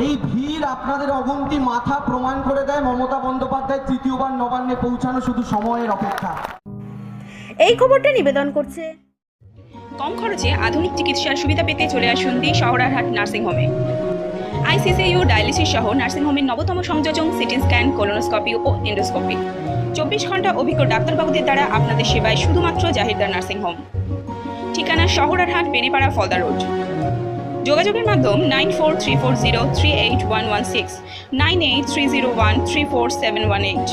এই ভিড় আপনাদের অগুন্তি মাথা প্রমাণ করে দেয় মমতা বন্দ্যোপাধ্যায় তৃতীয়বার নবান্নে পৌঁছানো শুধু সময়ের অপেক্ষা। এই খবরটা নিবেদন করছে। কম খরচে আধুনিক চিকিৎসার সুবিধা পেতে চলে আসুন দি শহরারহাট নার্সিংহোমে আইসিসিইউ ডায়ালিসিস সহ নার্সিংহোমের নবতম সংযোজন সিটি স্ক্যান কোলোনোস্কোপি ও এন্ডোস্কোপি। চব্বিশ ঘণ্টা অভিজ্ঞ ডাক্তারবাবুদের দ্বারা আপনাদের সেবায় শুধুমাত্র জাহিরদার নার্সিংহোম ঠিকানা শহরারহাট বেনিপাড়া ফলদা রোড। যোগাযোগের মাধ্যম nine four three four zero three eight one one six, nine eight three zero one three four seven one eight.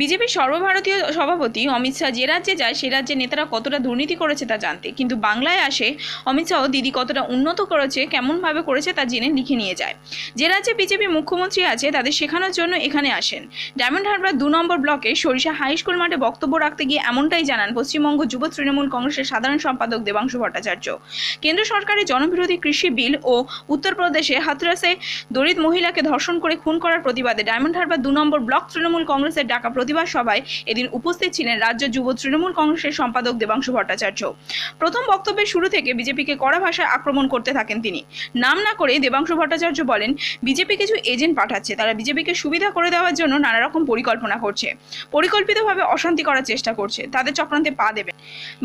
বিজেপির সর্বভারতীয় সভাপতি অমিত শাহ যে রাজ্যে যায়, সে রাজ্যে নেতারা কতটা দুর্নীতি করেছে তা জানতে। কিন্তু বাংলায় আসে অমিত শাহ, দিদি কতটা উন্নত করেছে, কেমনভাবে করেছে তা জেনে লিখে নিয়ে যায়। যে রাজ্যে বিজেপি মুখ্যমন্ত্রী আছে, তাদের শেখানোর জন্য এখানে আসেন। ডায়মন্ড হারবার দু নম্বর ব্লকে সরিষা হাই স্কুল মাঠে বক্তব্য রাখতে গিয়ে এমনটাই জানান পশ্চিমবঙ্গ যুব তৃণমূল কংগ্রেসের সাধারণ সম্পাদক দেবাংশু ভট্টাচার্য। কেন্দ্র সরকারের জনবিরোধী কৃষি বিল ও উত্তরপ্রদেশে হাতরাসে দলিত মহিলাকে ধর্ষণ করে খুন করার প্রতিবাদে ডায়মন্ড হারবার দু নম্বর ব্লক তৃণমূল কংগ্রেসের ডাকা প্রতিবাদ সভায় এদিন উপস্থিত ছিলেন রাজ্য যুব তৃণমূল কংগ্রেসের সম্পাদক দেবাংশু ভট্টাচার্য। প্রথম বক্তব্যের শুরু থেকে বিজেপিকে কড়া ভাষায় আক্রমণ করতে থাকেন তিনি। নাম না করে দেবাংশু ভট্টাচার্য বলেন, বিজেপি কিছু এজেন্ট পাঠাচ্ছে, তারা বিজেপিকে সুবিধা করে দেওয়ার জন্য নানা রকম পরিকল্পনা করছে। পরিকল্পিতভাবে অশান্তি করার চেষ্টা করছে, তাদের চক্রান্তে পা দেবে।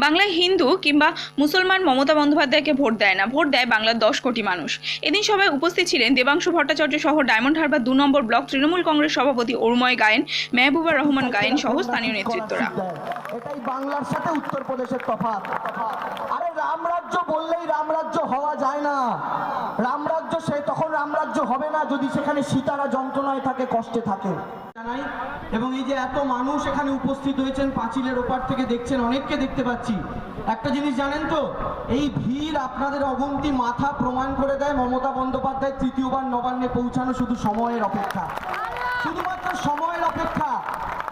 বাংলায় হিন্দু কিংবা মুসলমান মমতা বন্দ্যোপাধ্যায়কে ভোট দেয় না, ভোট দেয় বাংলার দশ কোটি মানুষ। এদিন সবাই উপস্থিত ছিলেন দেবাংশু ভট্টাচার্য সহ ডায়মন্ড হারবার দু নম্বর ব্লক তৃণমূল কংগ্রেস সভাপতি অরুময় গায়েন, মেহবুবা রহমান গায়েন সহ স্থানীয় নেতৃত্বরা। এটাই বাংলার সাথে উত্তরপ্রদেশের তফাৎ। আরে রামরাজ্য বললেই রামরাজ্য হওয়া যায় না। রামরাজ্য সে তখন রামরাজ্য হবে না যদি সেখানে সীতারা যন্ত্রণায় থাকে কষ্টে থাকে। জানাই এবং এই যে এত মানুষ এখানে উপস্থিত হয়েছেন পাঁচিলের ওপার থেকে দেখছেন অনেককে দেখতে পাচ্ছি। একটা জিনিস জানেন তো এই ভিড় আপনাদের অগুন্তি মাথা প্রমাণ করে দেয় মমতা বন্দ্যোপাধ্যায় তৃতীয়বার নবান্নে পৌঁছানো শুধু সময়ের অপেক্ষা। শুধুমাত্র সময়ের অপেক্ষা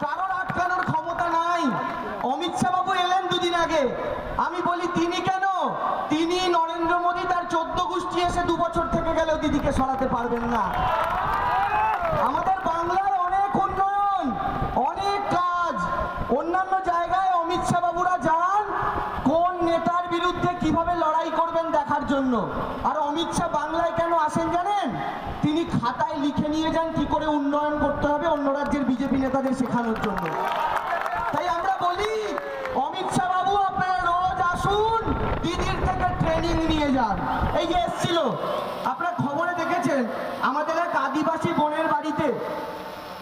কারোর আটকানোর ক্ষমতা নাই অমিত শাহ বাবু এলেন দুদিন আগে আমি বলি তিনি কেন তিনি নরেন্দ্র মোদী তার চোদ্দ গোষ্ঠী এসে দু গেলেও দিদিকে সরাতে পারবেন না। আমাদের বাংলার অনেক উন্নয়ন, অনেক কাজ। অন্যান্য জায়গায় অমিত শাহ বাবুরা যান, কোন নেতার বিরুদ্ধে কীভাবে লড়াই করবেন দেখার জন্য? আর অমিত শাহ বাংলায় কেন আসেন জানেন? তিনি খাতায় লিখে নিয়ে যান কি করে উন্নয়ন করতে হবে অন্য রাজ্যের বিজেপি নেতাদের শেখানোর জন্য। তাই আমরা বলি অমিত শাহ বাবু আপনারা রোজ আসুন দিদির থেকে ট্রেনিং নিয়ে যান এই যে এসছিল আপনারা খবরে দেখেছেন আমাদের এক আদিবাসী বোনের বাড়িতে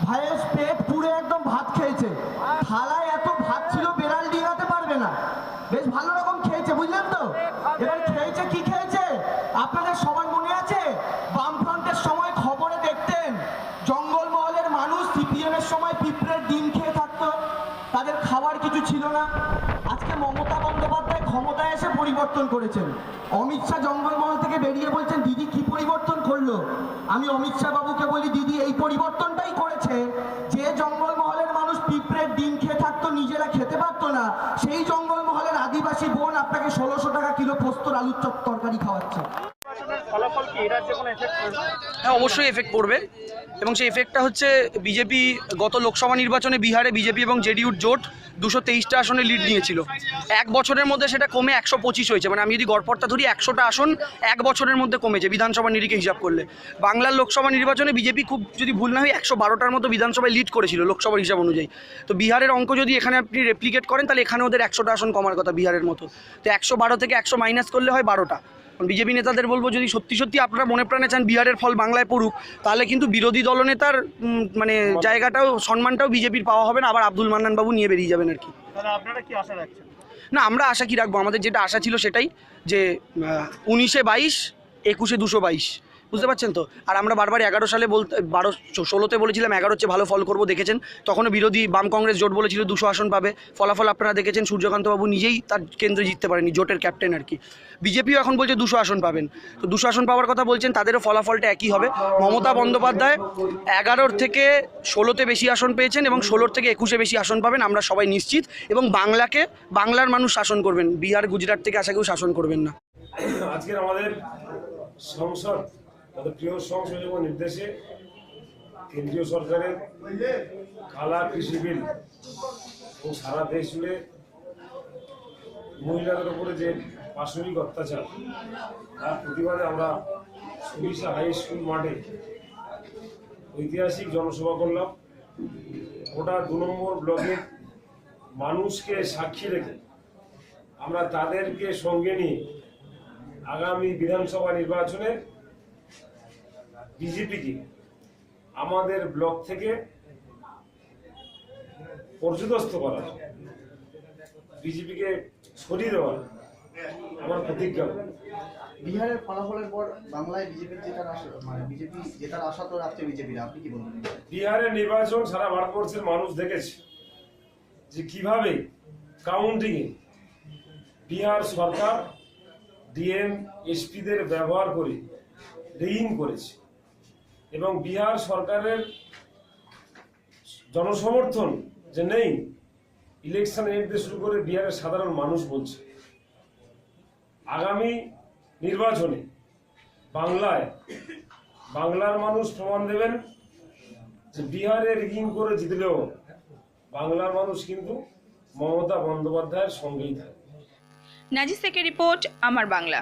ভাইয়ের পেট পুড়ে একদম ভাত খেয়েছে থালায় এত ভাত ছিল বেড়াল ডিঙাতে পারবে না বেশ ভালো রকম খেয়েছে বুঝলেন তো এবার খেয়েছে কি খেয়েছে আপনাদের সবার মনে আছে বামফ্রন্টের সময় খবরে দেখতেন জঙ্গলমহলের মানুষ সিপিএম এর সময় পিঁপড়ের ডিম খেয়ে থাকতো তাদের খাবার কিছু ছিল না। আজকে মমতা বন্দ্যোপাধ্যায় ক্ষমতায় এসে পরিবর্তন করেছেন। অমিত শাহ জঙ্গলমহল থেকে বেরিয়ে বলছেন, দিদি, কি পরিবর্তন করল? আমি অমিত শাহ বাবুকে বলি, দিদি, এই পরিবর্তনটাই করেছে যে জঙ্গলমহলের মানুষ পিঁপড়ের ডিম খেয়ে থাকতো, নিজেরা খেতে পারতো না। সেই জঙ্গলমহলের আদিবাসী বোন আপনাকে ষোলোশো টাকা কিলো পোস্তর আলুর চপ তরকারি খাওয়াচ্ছে। হ্যাঁ অবশ্যই এফেক্ট পড়বে। এবং সেই এফেক্টটা হচ্ছে বিজেপি গত লোকসভা নির্বাচনে বিহারে বিজেপি এবং জেডিইউর জোট দুশো তেইশটা আসনে লিড নিয়েছিল। এক বছরের মধ্যে সেটা কমে একশো পঁচিশ হয়েছে। মানে আমি যদি গড়পড়তা ধরি, একশোটা আসন এক বছরের মধ্যে কমেছে বিধানসভা নিরিখে হিসাব করলে। বাংলার লোকসভা নির্বাচনে বিজেপি খুব যদি ভুল না হয়, একশো বারোটার মতো বিধানসভায় লিড করেছিল লোকসভার হিসাব অনুযায়ী। তো বিহারের অঙ্ক যদি এখানে আপনি রেপ্লিকেট করেন, তাহলে এখানে ওদের একশোটা আসন কমার কথা বিহারের মতো। তো একশো বারো থেকে একশো মাইনাস করলে হয় বারোটা। বিজেপি নেতাদের বলব যদি সত্যি সত্যি আপনারা মনে প্রাণে চান বিহারের ফল বাংলায় পড়ুক তাহলে কিন্তু বিরোধী দলনেতার মানে জায়গাটাও সম্মানটাও বিজেপির পাওয়া হবে না আবার আব্দুল মান্নান বাবু নিয়ে বেরিয়ে যাবেন আর কি। না আমরা আশা কি রাখব? আমাদের যেটা আশা ছিল সেটাই যে উনিশে বাইশ একুশে দুশো বাইশ। বুঝতে পারছেন তো? আর আমরা বারবার এগারো সালে বলতে, বারো ষোলোতে বলেছিলাম এগারোর চেয়ে ভালো ফল করব দেখেছেন। তখনও বিরোধী বাম কংগ্রেস জোট বলেছিল দুশো আসন পাবে। ফলাফল আপনারা দেখেছেন, সূর্যকান্তবাবু নিজেই তার কেন্দ্রে জিততে পারেনি, জোটের ক্যাপ্টেন আর কি। বিজেপিও এখন বলছে দুশো আসন পাবেন। তো দুশো আসন পাওয়ার কথা বলছেন, তাদেরও ফলাফলটা একই হবে। মমতা বন্দ্যোপাধ্যায় এগারোর থেকে ষোলোতে বেশি আসন পেয়েছেন এবং ষোলোর থেকে একুশে বেশি আসন পাবেন, আমরা সবাই নিশ্চিত। এবং বাংলাকে, বাংলার মানুষ শাসন করবেন, বিহার, গুজরাট থেকে আশা কেউ শাসন করবেন না। আজকের আমাদের সংসদ আমাদের প্রিয় সংসদীয় নির্দেশে কেন্দ্রীয় সরকারের কালা কৃষি বিল এবং সারা দেশ জুড়ে মহিলাদের উপরে যে পাশবিক অত্যাচার, তার প্রতিবাদে আমরা সরিষা হাই স্কুল মাঠে ঐতিহাসিক জনসভা করলাম। ওটা দু নম্বর ব্লকের মানুষকে সাক্ষী রেখে আমরা তাদেরকে সঙ্গে নিয়ে আগামী বিধানসভা নির্বাচনে বিজেপিকে আমাদের ব্লক থেকে পর্যদস্ত করা বিজেপিকে সরিয়ে দেওয়া আমার প্রতিজ্ঞা। বিহারের ফলাফলের পর বাংলায় বিজেপির জেতার আশা মানে বিজেপি জেতার আশা তো রাখছে বিজেপির আপনি কি বলবেন? বিহারের নির্বাচন সারা ভারতবর্ষের মানুষ দেখেছে যে কীভাবে কাউন্টিং বিহার সরকার ডিএম এসপিদের ব্যবহার করে রিগিং করেছে। এবং বিহার সরকারের জনসমর্থন যে নেই ইলেকশন এর শুরু করে বিহারের সাধারণ মানুষ বলছে। আগামী নির্বাচনে বাংলায় বাংলার মানুষ প্রমাণ দেবেন যে বিহারে রিগিং করে জিতলেও বাংলার মানুষ কিন্তু মমতা বন্দ্যোপাধ্যায়ের সঙ্গেই থাকে নাজিস থেকে রিপোর্ট, আমার বাংলা।